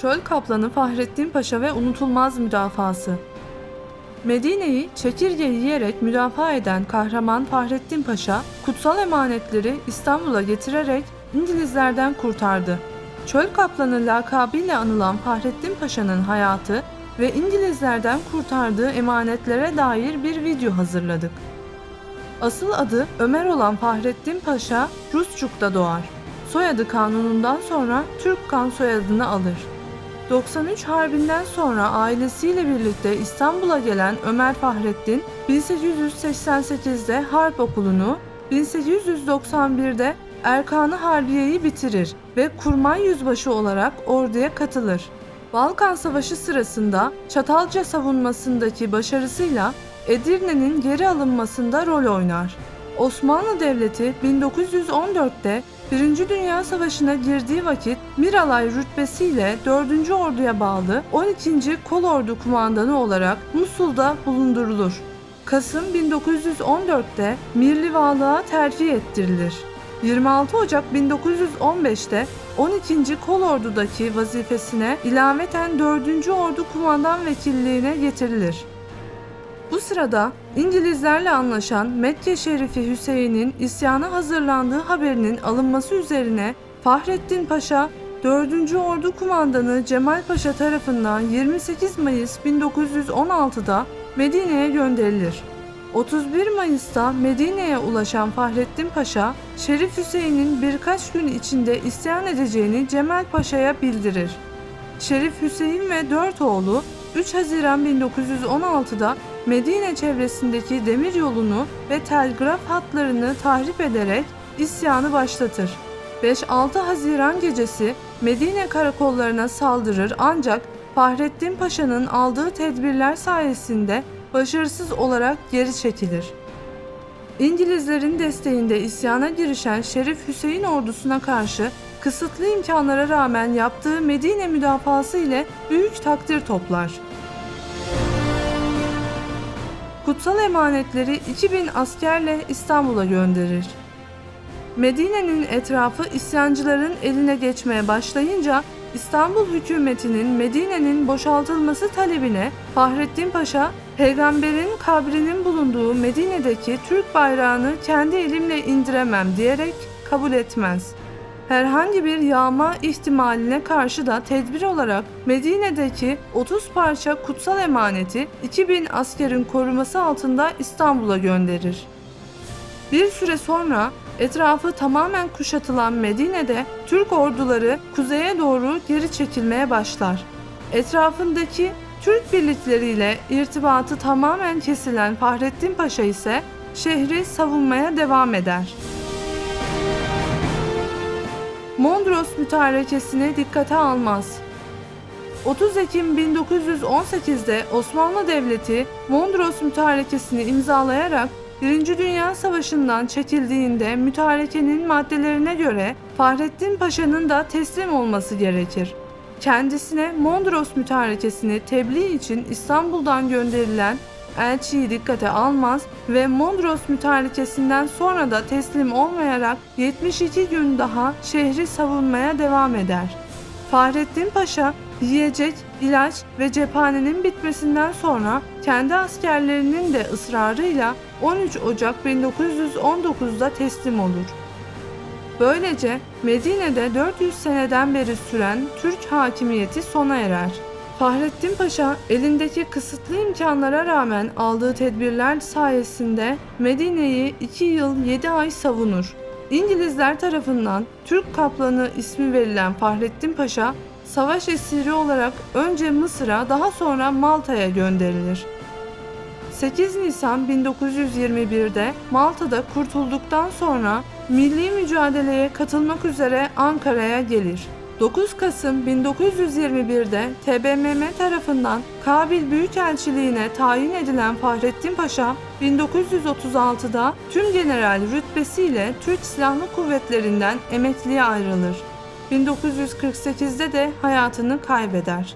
Çöl Kaplanı Fahrettin Paşa ve unutulmaz müdafası. Medine'yi çekirge yiyerek müdafaa eden kahraman Fahrettin Paşa, kutsal emanetleri İstanbul'a getirerek İngilizlerden kurtardı. Çöl Kaplanı lakabıyla anılan Fahrettin Paşa'nın hayatı ve İngilizlerden kurtardığı emanetlere dair bir video hazırladık. Asıl adı Ömer olan Fahrettin Paşa Rusçuk'ta doğar. Soyadı kanunundan sonra Türk kan soyadını alır. 93 Harbi'nden sonra ailesiyle birlikte İstanbul'a gelen Ömer Fahrettin 1888'de Harp Okulu'nu, 1891'de Erkanı Harbiye'yi bitirir ve kurmay yüzbaşı olarak orduya katılır. Balkan Savaşı sırasında Çatalca savunmasındaki başarısıyla Edirne'nin geri alınmasında rol oynar. Osmanlı Devleti 1914'te Birinci Dünya Savaşı'na girdiği vakit Miralay rütbesiyle 4. Ordu'ya bağlı 12. Kolordu Kumandanı olarak Musul'da bulundurulur. Kasım 1914'te Mirlivalığa terfi ettirilir. 26 Ocak 1915'te 12. Kolordu'daki vazifesine ilaveten 4. Ordu Kumandan Vekilliğine getirilir. Bu sırada İngilizlerle anlaşan Mekke Şerifi Hüseyin'in isyana hazırlandığı haberinin alınması üzerine Fahrettin Paşa 4. Ordu Kumandanı Cemal Paşa tarafından 28 Mayıs 1916'da Medine'ye gönderilir. 31 Mayıs'ta Medine'ye ulaşan Fahrettin Paşa, Şerif Hüseyin'in birkaç gün içinde isyan edeceğini Cemal Paşa'ya bildirir. Şerif Hüseyin ve dört oğlu 3 Haziran 1916'da Medine çevresindeki demir yolunu ve telgraf hatlarını tahrip ederek isyanı başlatır. 5-6 Haziran gecesi Medine karakollarına saldırır ancak Fahrettin Paşa'nın aldığı tedbirler sayesinde başarısız olarak geri çekilir. İngilizlerin desteğinde isyana girişen Şerif Hüseyin ordusuna karşı kısıtlı imkanlara rağmen yaptığı Medine müdafası ile büyük takdir toplar. Kutsal emanetleri 2000 askerle İstanbul'a gönderir. Medine'nin etrafı isyancıların eline geçmeye başlayınca İstanbul hükümetinin Medine'nin boşaltılması talebine Fahrettin Paşa, peygamberin kabrinin bulunduğu Medine'deki Türk bayrağını kendi elimle indiremem diyerek kabul etmez. Herhangi bir yağma ihtimaline karşı da tedbir olarak Medine'deki 30 parça kutsal emaneti 2000 askerin koruması altında İstanbul'a gönderir. Bir süre sonra etrafı tamamen kuşatılan Medine'de Türk orduları kuzeye doğru geri çekilmeye başlar. Etrafındaki Türk birlikleriyle irtibatı tamamen kesilen Fahrettin Paşa ise şehri savunmaya devam eder. Mondros mütarekesini dikkate almaz. 30 Ekim 1918'de Osmanlı Devleti Mondros mütarekesini imzalayarak Birinci Dünya Savaşı'ndan çekildiğinde mütarekenin maddelerine göre Fahrettin Paşa'nın da teslim olması gerekir. Kendisine Mondros mütarekesini tebliğ için İstanbul'dan gönderilen elçiyi dikkate almaz ve Mondros mütarekesinden sonra da teslim olmayarak 72 gün daha şehri savunmaya devam eder. Fahrettin Paşa yiyecek, ilaç ve cephanenin bitmesinden sonra kendi askerlerinin de ısrarıyla 13 Ocak 1919'da teslim olur. Böylece Medine'de 400 seneden beri süren Türk hakimiyeti sona erer. Fahrettin Paşa elindeki kısıtlı imkanlara rağmen aldığı tedbirler sayesinde Medine'yi 2 yıl 7 ay savunur. İngilizler tarafından Türk Kaplanı ismi verilen Fahrettin Paşa savaş esiri olarak önce Mısır'a daha sonra Malta'ya gönderilir. 8 Nisan 1921'de Malta'da kurtulduktan sonra milli mücadeleye katılmak üzere Ankara'ya gelir. 9 Kasım 1921'de TBMM tarafından Kabil Büyükelçiliğine tayin edilen Fahrettin Paşa, 1936'da tüm general rütbesiyle Türk Silahlı Kuvvetlerinden emekliye ayrılır. 1948'de de hayatını kaybeder.